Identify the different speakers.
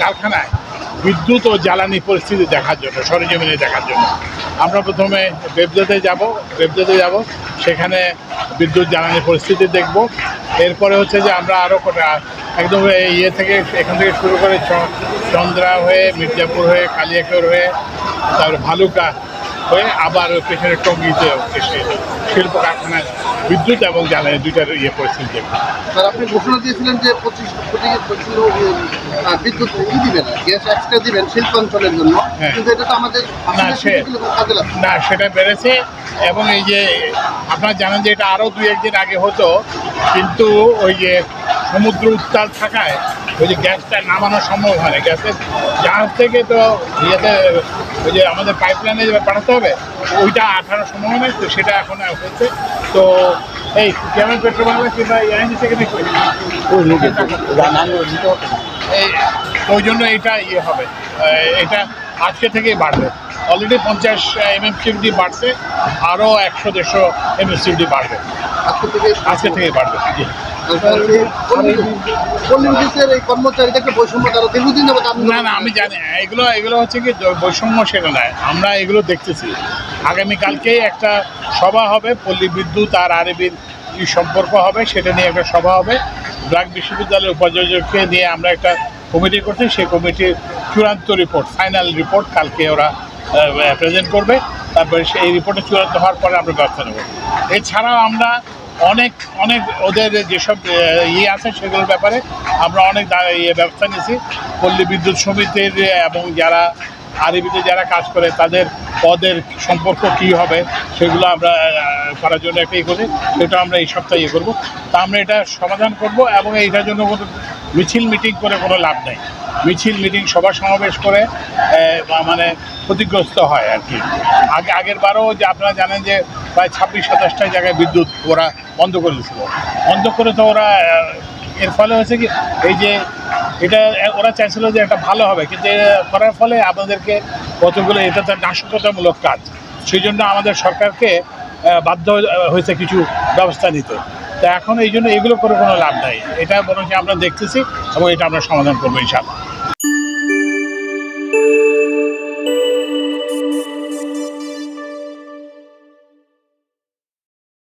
Speaker 1: কারখানায় বিদ্যুৎ ও জ্বালানি পরিস্থিতি দেখার জন্য, সরেজমিনে দেখার জন্য। আমরা প্রথমে বেবজাতে যাব বেবজাতে যাব, সেখানে বিদ্যুৎ জ্বালানি পরিস্থিতি দেখব। এরপরে হচ্ছে যে আমরা আরও কটা, একদম ইয়ে থেকে এখান থেকে শুরু করে চন্দ্রা হয়ে মির্জাপুর হয়ে কালিয়াকৈর হয়ে, তারপরে ভালুকা হয়ে আবার পেছনে টঙ্গিতে এসে শিল্প কারখানায় বিদ্যুৎ এবং জ্বালানি দুইটার ইয়ে পরিস্থিতি
Speaker 2: স্যার আপনি ঘোষণা দিয়েছিলেন যে পঁচিশ কোটি বিদ্যুৎ ই দিবেন গ্যাস এক্সট্রা দিবেন শিল্পাঞ্চলের জন্য।
Speaker 1: হ্যাঁ।
Speaker 2: কিন্তু এটা তো আমাদের আমাদের
Speaker 1: সে- না সেটা বেড়েছে এবং এই যে আপনারা জানেন যে এটা আরও দুই একদিন আগে হতো কিন্তু ওই যে সমুদ্র উত্তাল থাকায় ওই যে গ্যাসটা নামানো সম্ভব হয় না। গ্যাসের জাহাজ থেকে তো ইয়েতে ওই যে আমাদের পাইপলাইনে যে পাঠাতে হবে ওইটা আঠারো সময় হয় না তো সেটা এখন হচ্ছে। তো এই কেমন পেট্রোল বাংলা কিংবা এনজি থেকে ওই জন্য এটা ইয়ে হবে। এটা আজকে থেকেই বাড়বে। অলরেডি পঞ্চাশ এমএমসিডি বাড়ছে আরও একশো দেড়শো এমএমসিডি বাড়বে।
Speaker 2: আজকে থেকে
Speaker 1: আজকে থেকেই বাড়বে
Speaker 2: এই বৈষম্য তারা দীর্ঘদিন যাবত
Speaker 1: না না আমি জানি। এগুলো এগুলো হচ্ছে কি বৈষম্য সেটা নয় আমরা এগুলো দেখতেছি। আগামীকালকেই একটা সভা হবে পল্লী বিদ্যুৎ আর আরবির কি সম্পর্ক হবে সেটা নিয়ে একটা সভা হবে। ব্র্যাক বিশ্ববিদ্যালয়ের উপাচার্যকে নিয়ে আমরা একটা কমিটি করছি। সেই কমিটির চূড়ান্ত রিপোর্ট ফাইনাল রিপোর্ট কালকে ওরা প্রেজেন্ট করবে। তারপরে সেই রিপোর্টে চূড়ান্ত হওয়ার পরে আমরা ব্যবস্থা নেব। এছাড়াও আমরা অনেক অনেক ওদের যেসব ইয়ে আছে সেগুলোর ব্যাপারে আমরা অনেক ইয়ে ব্যবস্থা নিয়েছি। পল্লী বিদ্যুৎ সমিতির এবং যারা আরবিতে যারা কাজ করে, তাদের পদের সম্পর্ক কী হবে সেগুলো আমরা করার জন্য একটা ইয়ে করি। সেটা আমরা এই সপ্তাহে ইয়ে করব। তা আমরা এটা সমাধান করব এবং এইটার জন্য কোনো মিছিল, মিটিং করে কোনো লাভ নেই। মিছিল, মিটিং, সভা সমাবেশ করে মানে ক্ষতিগ্রস্ত হয় আর কি। আগে আগের বারও যে আপনারা জানেন যে প্রায় ছাব্বিশ সাতাশটা জায়গায় বিদ্যুৎ ওরা বন্ধ করে দিয়েছিল। বন্ধ করে তো ওরা এর ফলে হয়েছে কি, এই যে এটা, ওরা চাইছিল যে এটা ভালো হবে, কিন্তু করার ফলে আমাদেরকে কতগুলো, এটা তার নাশকতামূলক কাজ। সেই জন্য আমাদের সরকারকে বাধ্য হয়েছে কিছু ব্যবস্থা নিতে। তা এখন এই জন্য এগুলো করে কোনো লাভ নাই। এটা বরং আমরা দেখতেছি এবং এটা আমরা সমাধান করব ইনশাআল্লাহ।